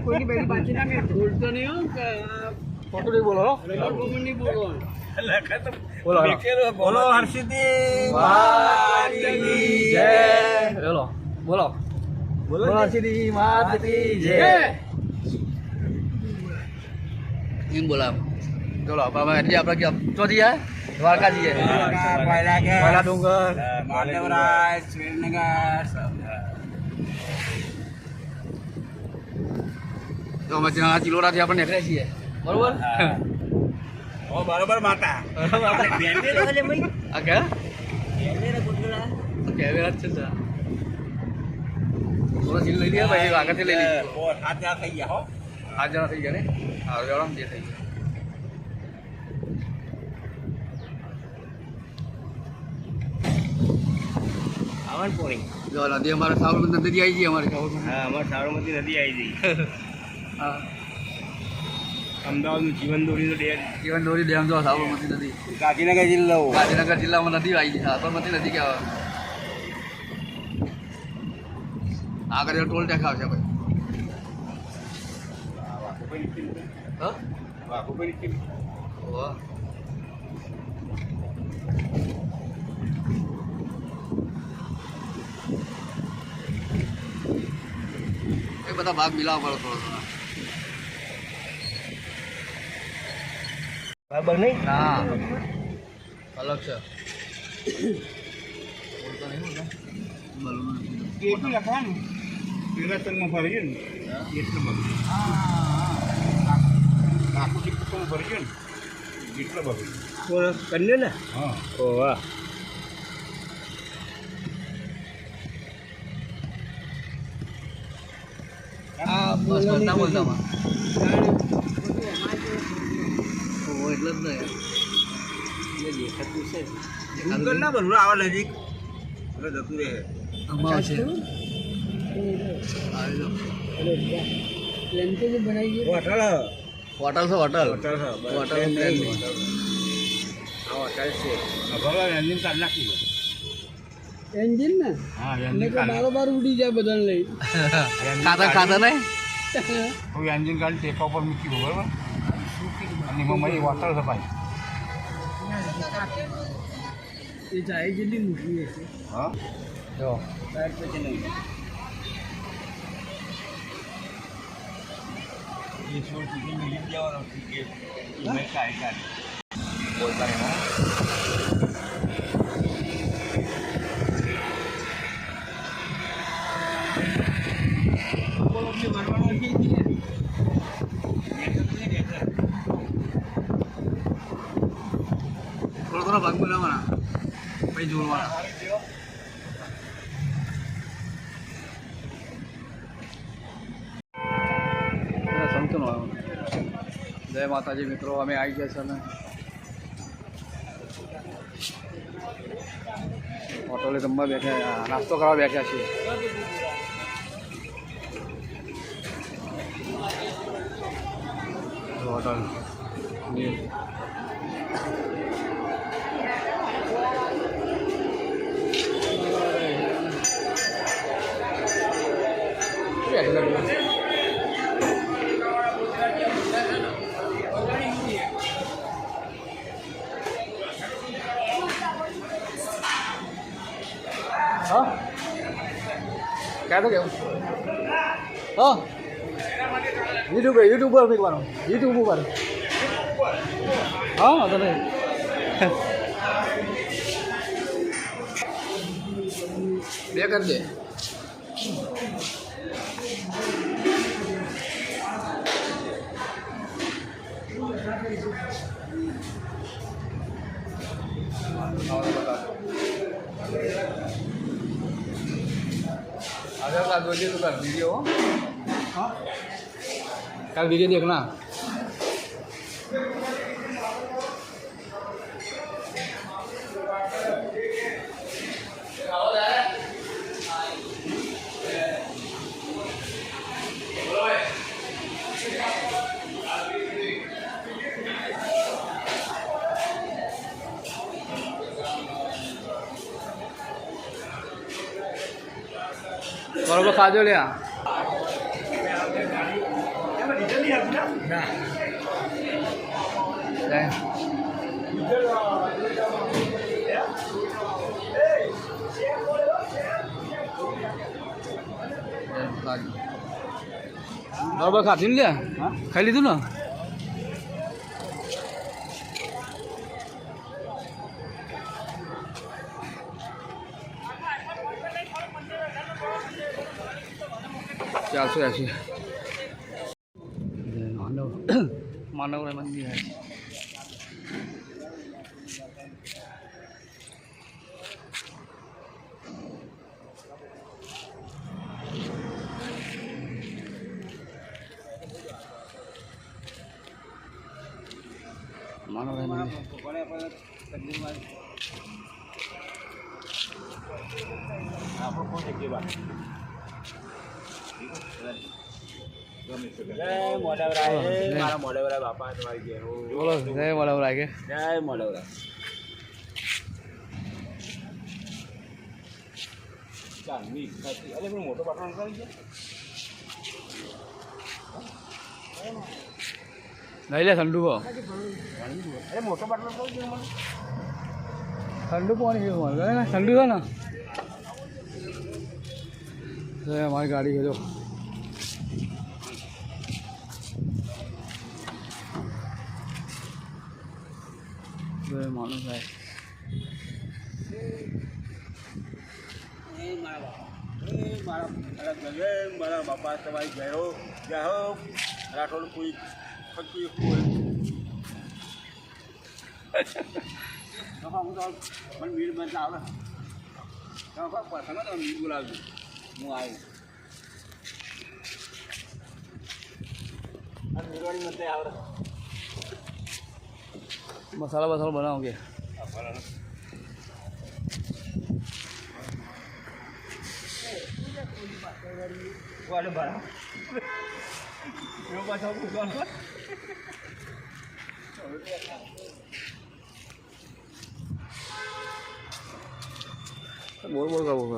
કોઈની બેરી બાંધી નાખે બોલતો નહીં હો કે ખોટું નહીં બોલો હો. નહીં બોલો બોલો હર્ષિદી માતની જય. બોલો. બોલો બોલો હર્ષિદી જય. એમ બોલા ચલો બાબા એટલે આપણે ક્યાં? તો જઈએ દ્વારકા જઈએ પહેલા કે પહેલા ડુંગર માધવરાજ શ્રીનગર તો અમે ત્યાં ચિલોરાથી આપણે નીકળ્યા છીએ. બરોબર? બરોબર માતા. કેમેરા જ છે સર થોડો સીલ લઈ લઈએ ભાઈ આગળથી લઈ લઈએ હાથ જણા થઈ ગયા હો. આઠ જણા થઈ ગયા ને? હા જણા જે થઈ ગયા. આવન પોણી. જો નદી અમારે સાબરમતી નદી આવી ગઈ અમારે. સાબરમતી હા અમારે સાબરમતી નદી આવી ગઈ. હા. અમદાવાદનું જીવન દોરીનો જીવન દોરી ડેમ જો સાબરમતી નદી ગાંધીનગર જિલ્લો. ગાંધીનગર જિલ્લામાં નદી આવી. ગઈ સાબરમતી નદી કહેવાય. આગળ ટોલ ટેક્સ આવશે ભાઈ. એ બધા ભાગ મિલાવવા પડે થોડો થોડો. બરાબર નહીં? ના અલગ છે. બોલતો નહીં બોલતો લખવાનું ને. એટલું બધું આખું ભરી ગયું ને. એટલું બધું કન્યો ને. હા. ઓ વાહ. આ બસ કરતા બોલતા ઓ એટલે જ નહીં. દેખાતું છે. ના બધું આવે નજીક. એટલે જતું રહે. આમાં આવશે આવી જાઓ. હોટલ હોટલ છે hotel hotel hotel plane plane છે ભગવાન એન્જિન કાઢ નાખી એન્જિન ને? હા બારોબાર ઉડી જાય બધાને લઈ ખાતા ખાતા નહીં? હું એન્જિન કાઢી ટેપા પર મૂકી બરોબર? અને એમાં મારી છે ભાઈ. એ જાય જેટલી મોટી હશે. હા? જો. સાઈડ પછી નહીં. એ છોડ સુધી મિલી જવાનો કે મેં કાઢી કાઢી બોલતા થોડો ભાગ બનાવવાના. પછી જોડવાના. જય માતાજી મિત્રો, અમે આવી ગયા છે અમે. હોટલે જમવા બેઠા નાસ્તો કરવા બેઠા છીએ. હોટલ. તો કેવું? હા? યુટ્યુબ યુટ્યુબ પર મૂકવાનો. યુટ્યુબ ઉપર. હા નહીં. બે કરી ਵਧੀਆ ਤੂੰ ਕਰ ਵੀਡੀਓ ਹਾਂ। ਕੱਲ ਵੀਡੀਓ ਦੇਖਣਾ। બરોબર ખાજો લ્યા બરોબર ખાધી ને લે ખાઈ લીધું ને? ચારસો એસી માનવ માનવ મંદિર માનવ મંદિર. આપણો કોણ છે કેવા જય મોડેવરાય મારા મોડેવરાય બાપા તમારી ઘેર બોલો જય બોલાવ લાગે જય મોડેવરાય ચાલ મી અરે પણ મોટો બાટલો કરી છે લઈ લે ઠંડુ પો અરે મોટો બાટલો કરી છે મને ઠંડુ પાણી પીવું મારે ને ઠંડુ છે ને તો અમારી ગાડી છે જો તો એ માણસ ભાઈ એ મારા જય બાપા તમારી ઘેર હો જય હો રાઠોડ કોઈ કોઈ હું તો મને મીર બનતા આવડે તમે પસંદ તો મીર બોલાવજો હું આવી આ મીરવાળી મને આવડે. મસાલા બસાલા બનાવો કે? વાડે ભરા એવો પાછો પૂછવાનો બોલ બોલ. કરવું